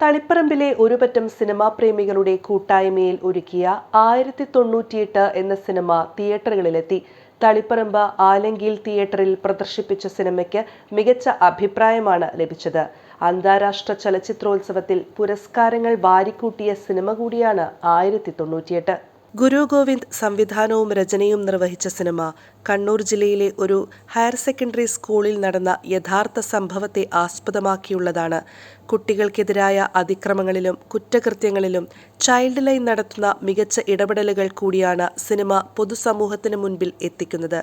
തളിപ്പറമ്പിലെ ഒരുപറ്റം സിനിമാ പ്രേമികളുടെ കൂട്ടായ്മയിൽ ഒരുക്കിയ ആയിരത്തി തൊണ്ണൂറ്റിയെട്ട് എന്ന സിനിമ തിയേറ്ററുകളിലെത്തി. തളിപ്പറമ്പ് ആലങ്കിയിൽ തിയേറ്ററിൽ പ്രദർശിപ്പിച്ച സിനിമയ്ക്ക് മികച്ച അഭിപ്രായമാണ് ലഭിച്ചത്. അന്താരാഷ്ട്ര ചലച്ചിത്രോത്സവത്തിൽ പുരസ്കാരങ്ങൾ വാരിക്കൂട്ടിയ സിനിമ കൂടിയാണ് ആയിരത്തി തൊണ്ണൂറ്റിയെട്ട് ഗുരു ഗോവിന്ദ് സംവിധാനവും രചനയും നിർവഹിച്ച സിനിമ കണ്ണൂർ ജില്ലയിലെ ഒരു ഹയർ സെക്കൻഡറി സ്കൂളിൽ നടന്ന യഥാർത്ഥ സംഭവത്തെ ആസ്പദമാക്കിയുള്ളതാണ്. കുട്ടികൾക്കെതിരായ അതിക്രമങ്ങളിലും കുറ്റകൃത്യങ്ങളിലും ചൈൽഡ് ലൈൻ നടത്തുന്ന മികച്ച ഇടപെടലുകൾ കൂടിയാണ് സിനിമ പൊതുസമൂഹത്തിന് മുൻപിൽ എത്തിക്കുന്നത്.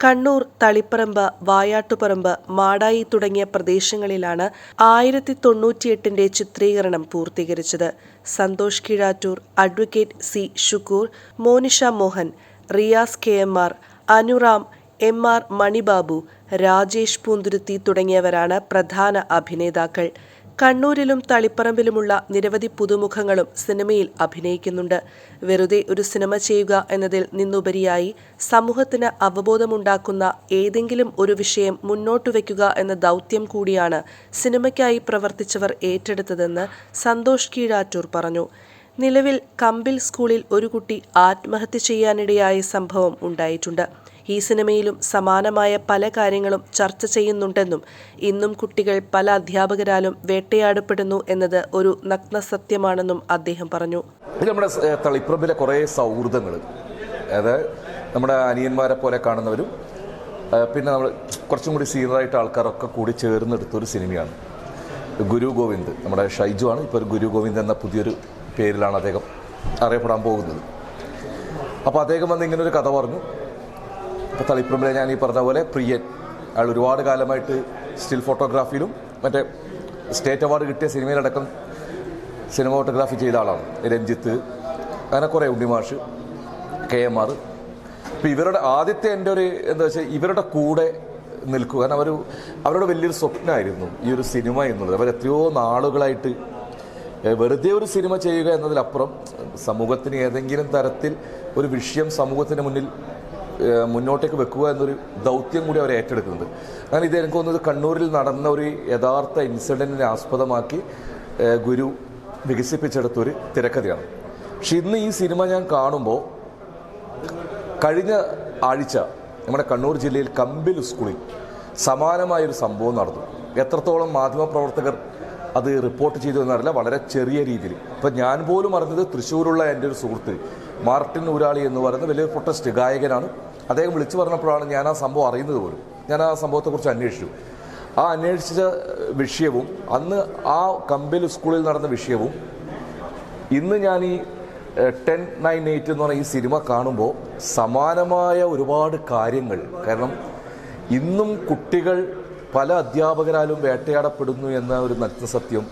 കണ്ണൂർ തളിപ്പറമ്പ് വായാട്ടുപറമ്പ് മാടായി തുടങ്ങിയ പ്രദേശങ്ങളിലാണ് ആയിരത്തി തൊണ്ണൂറ്റിയെട്ടിന്റെ ചിത്രീകരണം പൂർത്തീകരിച്ചത്. Santhosh Keezhattoor advocate C Shukkur Monisha Mohan Riyas K M R Anuram M R Manibabu Rajesh Poonthuruthi തുടങ്ങിയവരാണ് പ്രധാന അഭിനേതാക്കൾ. കണ്ണൂരിലും തളിപ്പറമ്പിലുമുള്ള നിരവധി പുതുമുഖങ്ങളും സിനിമയിൽ അഭിനയിക്കുന്നുണ്ട്. വെറുതെ ഒരു സിനിമ ചെയ്യുക എന്നതിൽ നിന്നുപരിയായി സമൂഹത്തിന് അവബോധമുണ്ടാക്കുന്ന ഏതെങ്കിലും ഒരു വിഷയം മുന്നോട്ട് വയ്ക്കുക എന്ന ദൗത്യം കൂടിയാണ് സിനിമയ്ക്കായി പ്രവർത്തിച്ചവർ ഏറ്റെടുത്തതെന്ന് സന്തോഷ് കീഴാറ്റൂർ പറഞ്ഞു. നിലവിൽ കമ്പിൽ സ്കൂളിൽ ഒരു കുട്ടി ആത്മഹത്യ ചെയ്യാനിടയായ സംഭവം ഉണ്ടായിട്ടുണ്ട്. ഈ സിനിമയിലും സമാനമായ പല കാര്യങ്ങളും ചർച്ച ചെയ്യുന്നുണ്ടെന്നും ഇന്നും കുട്ടികൾ പല അധ്യാപകരാലും വേട്ടയാടപ്പെടുന്നു എന്നത് ഒരു നഗ്ന സത്യമാണെന്നും അദ്ദേഹം പറഞ്ഞു. നമ്മുടെ തളിപ്രമ്പിലെ കുറേ സൗഹൃദങ്ങൾ. അതായത് നമ്മുടെ അനിയന്മാരെ പോലെ കാണുന്നവരും പിന്നെ നമ്മൾ കുറച്ചും കൂടി സീനിയറായിട്ട് ആൾക്കാരൊക്കെ കൂടി ചേർന്നെടുത്തൊരു സിനിമയാണ്. ഗുരു ഗോവിന്ദ് നമ്മുടെ ഷൈജു ആണ്. ഇപ്പോൾ ഒരു ഗുരു ഗോവിന്ദ് എന്ന പുതിയൊരു പേരിലാണ് അദ്ദേഹം അറിയപ്പെടാൻ പോകുന്നത്. അപ്പോൾ അദ്ദേഹം വന്ന് ഇങ്ങനെ ഒരു കഥ പറഞ്ഞു. ഇപ്പോൾ തളിപ്പറമ്പിലെ ഞാൻ ഈ പറഞ്ഞ പോലെ പ്രിയൻ അയാൾ ഒരുപാട് കാലമായിട്ട് സ്റ്റിൽ ഫോട്ടോഗ്രാഫിയിലും മറ്റേ സ്റ്റേറ്റ് അവാർഡ് കിട്ടിയ സിനിമയിലടക്കം സിനിമോട്ടോഗ്രാഫി ചെയ്ത ആളാണ്. രഞ്ജിത്ത് അങ്ങനെ കുറേ ഉണ്ണിമാഷ് കെ എം ആർ. ഇപ്പം ഇവരുടെ ആദ്യത്തെ എന്റെ ഒരു എന്താ വെച്ചാൽ ഇവരുടെ കൂടെ നിൽക്കുക കാരണം അവർ അവരുടെ വലിയൊരു സ്വപ്നമായിരുന്നു ഈ ഒരു സിനിമ എന്നുള്ളത്. അവർ എത്രയോ നാളുകളായിട്ട് വെറുതെ ഒരു സിനിമ ചെയ്യുക എന്നതിലപ്പുറം സമൂഹത്തിന് ഏതെങ്കിലും തരത്തിൽ ഒരു വിഷയം സമൂഹത്തിന് മുന്നിൽ മുന്നോട്ടേക്ക് വെക്കുക എന്നൊരു ദൗത്യം കൂടി അവർ ഏറ്റെടുക്കുന്നുണ്ട്. അങ്ങനെ ഇത് എനിക്ക് തോന്നുന്നത് കണ്ണൂരിൽ നടന്ന ഒരു യഥാർത്ഥ ഇൻസിഡന്റിനെ ആസ്പദമാക്കി ഗുരു വികസിപ്പിച്ചെടുത്തൊരു തിരക്കഥയാണ്. പക്ഷെ ഇന്ന് ഈ സിനിമ ഞാൻ കാണുമ്പോൾ കഴിഞ്ഞ ആഴ്ച നമ്മുടെ കണ്ണൂർ ജില്ലയിൽ കമ്പിൽ സ്കൂളിൽ സമാനമായൊരു സംഭവം നടന്നു. എത്രത്തോളം മാധ്യമപ്രവർത്തകർ അത് റിപ്പോർട്ട് ചെയ്തു എന്നറിയില്ല. വളരെ ചെറിയ രീതിയിൽ. ഇപ്പം ഞാൻ പോലും അറിഞ്ഞത് തൃശ്ശൂരുള്ള എന്റെ ഒരു സുഹൃത്ത് മാർട്ടിൻ ഊരാളി എന്ന് പറയുന്ന വലിയൊരു പ്രൊട്ടസ്റ്റ് ഗായകനാണ്. അദ്ദേഹം വിളിച്ചു പറഞ്ഞപ്പോഴാണ് ഞാൻ ആ സംഭവം അറിയുന്നത് പോലും. ഞാൻ ആ സംഭവത്തെക്കുറിച്ച് അന്വേഷിച്ചു. ആ അന്വേഷിച്ച വിഷയവും അന്ന് ആ കമ്പിൽ സ്കൂളിൽ നടന്ന വിഷയവും ഇന്ന് ഞാൻ ഈ ടെൻ നയൻ എയ്റ്റ് എന്ന് പറഞ്ഞ ഈ സിനിമ കാണുമ്പോൾ സമാനമായ ഒരുപാട് കാര്യങ്ങൾ. കാരണം ഇന്നും കുട്ടികൾ പല അധ്യാപകരാലും വേട്ടയാടപ്പെടുന്നു എന്ന ഒരു നഗ്നസത്യം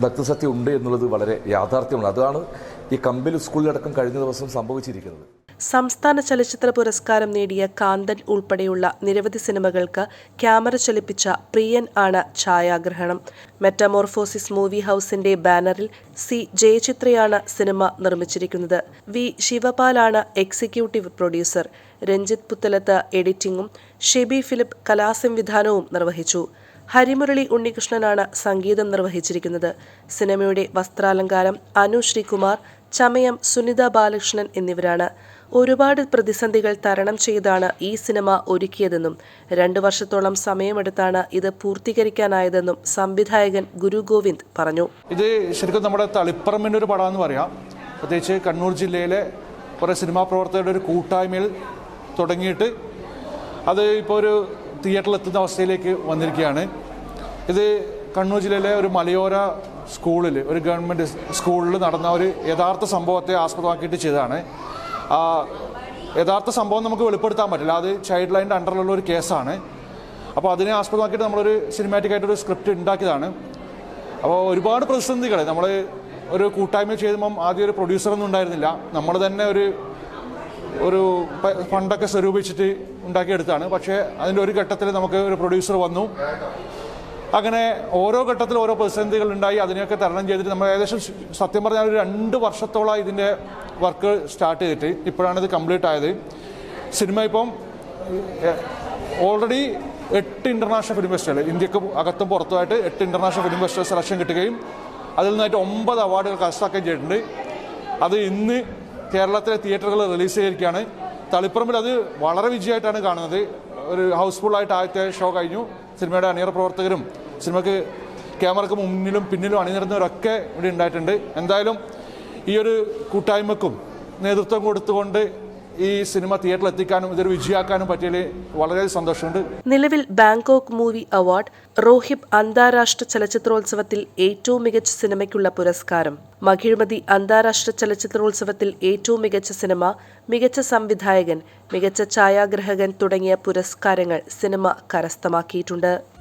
നഗ്നസത്യം ഉണ്ട് എന്നുള്ളത് വളരെ യാഥാർത്ഥ്യമാണ്. അതാണ് ഈ കമ്പിൽ സ്കൂളിലടക്കം കഴിഞ്ഞ ദിവസം സംഭവിച്ചിരിക്കുന്നത്. സംസ്ഥാന ചലച്ചിത്ര പുരസ്കാരം നേടിയ കാന്തൻ ഉൾപ്പെടെയുള്ള നിരവധി സിനിമകൾക്ക് ക്യാമറ ചലിപ്പിച്ച പ്രിയൻ ആണ് ഛായാഗ്രഹണം. മെറ്റമോർഫോസിസ് മൂവി ഹൌസിന്റെ ബാനറിൽ സി ജയചിത്രയാണ് സിനിമ നിർമ്മിച്ചിരിക്കുന്നത്. വി ശിവപാലാണ് എക്സിക്യൂട്ടീവ് പ്രൊഡ്യൂസർ. രഞ്ജിത്ത് പുത്തലത്ത് എഡിറ്റിംഗും ഷെബി ഫിലിപ്പ് കലാസംവിധാനവും നിർവഹിച്ചു. ഹരിമുരളി ഉണ്ണികൃഷ്ണനാണ് സംഗീതം നിർവഹിച്ചിരിക്കുന്നത്. സിനിമയുടെ വസ്ത്രാലങ്കാരം അനു ശ്രീകുമാർ ചമയം സുനിത ബാലകൃഷ്ണൻ എന്നിവരാണ്. ഒരുപാട് പ്രതിസന്ധികൾ തരണം ചെയ്താണ് ഈ സിനിമ ഒരുക്കിയതെന്നും രണ്ടു വർഷത്തോളം സമയമെടുത്താണ് ഇത് പൂർത്തീകരിക്കാനായതെന്നും സംവിധായകൻ ഗുരു ഗോവിന്ദ് പറഞ്ഞു. ഇത് ശരിക്കും നമ്മുടെ തളിപ്പറമ്പിന്റെ ഒരു പടമെന്ന് പറയാം. പ്രത്യേകിച്ച് കണ്ണൂർ ജില്ലയിലെ കുറേ സിനിമാ പ്രവർത്തകരുടെ ഒരു കൂട്ടായ്മയിൽ തുടങ്ങിയിട്ട് അത് ഇപ്പോൾ ഒരു തിയേറ്ററിൽ എത്തുന്ന അവസ്ഥയിലേക്ക് വന്നിരിക്കുകയാണ്. ഇത് കണ്ണൂർ ജില്ലയിലെ ഒരു മലയോര സ്കൂളിൽ ഒരു ഗവൺമെന്റ് സ്കൂളിൽ നടന്ന ഒരു യഥാർത്ഥ സംഭവത്തെ ആസ്പദമാക്കിയിട്ട് ചെയ്തതാണ്. യഥാർത്ഥ സംഭവം നമുക്ക് വെളിപ്പെടുത്താൻ പറ്റില്ല. അത് ചൈൽഡ് ലൈന്റെ അണ്ടറിലുള്ള ഒരു കേസാണ്. അപ്പോൾ അതിനെ ആസ്പദമാക്കിയിട്ട് നമ്മളൊരു സിനിമാറ്റിക് ആയിട്ടൊരു സ്ക്രിപ്റ്റ് ഉണ്ടാക്കിയതാണ്. അപ്പോൾ ഒരുപാട് പ്രതിസന്ധികൾ നമ്മൾ ഒരു കൂട്ടായ്മ ചെയ്യുമ്പം ആദ്യം ഒരു പ്രൊഡ്യൂസറൊന്നും ഉണ്ടായിരുന്നില്ല. നമ്മൾ തന്നെ ഒരു ഒരു ഫണ്ടൊക്കെ സ്വരൂപിച്ചിട്ട് ഉണ്ടാക്കിയെടുത്താണ്. പക്ഷേ അതിന്റെ ഒരു ഘട്ടത്തിൽ നമുക്ക് ഒരു പ്രൊഡ്യൂസർ വന്നു. അങ്ങനെ ഓരോ ഘട്ടത്തിൽ ഓരോ പ്രതിസന്ധികൾ ഉണ്ടായി. അതിനെയൊക്കെ തരണം ചെയ്തിട്ട് നമ്മൾ ഏകദേശം സത്യം പറഞ്ഞാൽ ഒരു രണ്ട് വർഷത്തോളം ഇതിന്റെ വർക്ക് സ്റ്റാർട്ട് ചെയ്തിട്ട് ഇപ്പോഴാണ് ഇത് കംപ്ലീറ്റ് ആയത്. സിനിമ ഇപ്പം ഓൾറെഡി എട്ട് ഇന്റർനാഷണൽ ഫിലിം ഫെസ്റ്റിവൽ. ഇന്ത്യയ്ക്ക് അകത്തും പുറത്തുമായിട്ട് എട്ട് ഇന്റർനാഷണൽ ഫിലിം ഫെസ്റ്റിവൽ സെലക്ഷൻ കിട്ടുകയും അതിൽ നിന്നായിട്ട് ഒമ്പത് അവാർഡുകൾ കരസ്ഥാക്കുകയും ചെയ്തിട്ടുണ്ട്. അത് ഇന്ന് കേരളത്തിലെ തിയേറ്ററുകൾ റിലീസ് ചെയ്തിരിക്കുകയാണ്. തളിപ്പറമ്പിൽ അത് വളരെ വിജയമായിട്ടാണ് കാണുന്നത്. ഒരു ഹൗസ്ഫുള്ളായിട്ട് ആദ്യത്തെ ഷോ കഴിഞ്ഞു. സിനിമയുടെ അണിയറ പ്രവർത്തകരും സിനിമയ്ക്ക് ക്യാമറക്ക് മുന്നിലും പിന്നിലും അണിനിരുന്നവരൊക്കെ ഇവിടെ ഉണ്ടായിട്ടുണ്ട്. എന്തായാലും ഈ ഒരു കൂട്ടായ്മക്കും നേതൃത്വം കൊടുത്തുകൊണ്ട് ഈ സിനിമ തിയേറ്ററിൽ എത്തിക്കാനും ഇതൊരു വിജയമാക്കാനും പറ്റിയതിൽ വളരെ സന്തോഷമുണ്ട്. നിലവിൽ ബാങ്കോക്ക് മൂവി അവാർഡ് റോഹിബ് അന്താരാഷ്ട്ര ചലച്ചിത്രോത്സവത്തിൽ ഏറ്റവും മികച്ച സിനിമയ്ക്കുള്ള പുരസ്കാരം. മഹിഴ്മതി അന്താരാഷ്ട്ര ചലച്ചിത്രോത്സവത്തിൽ ഏറ്റവും മികച്ച സിനിമ മികച്ച സംവിധായകൻ മികച്ച ഛായാഗ്രഹകൻ തുടങ്ങിയ പുരസ്കാരങ്ങൾ സിനിമ കരസ്ഥമാക്കിയിട്ടുണ്ട്.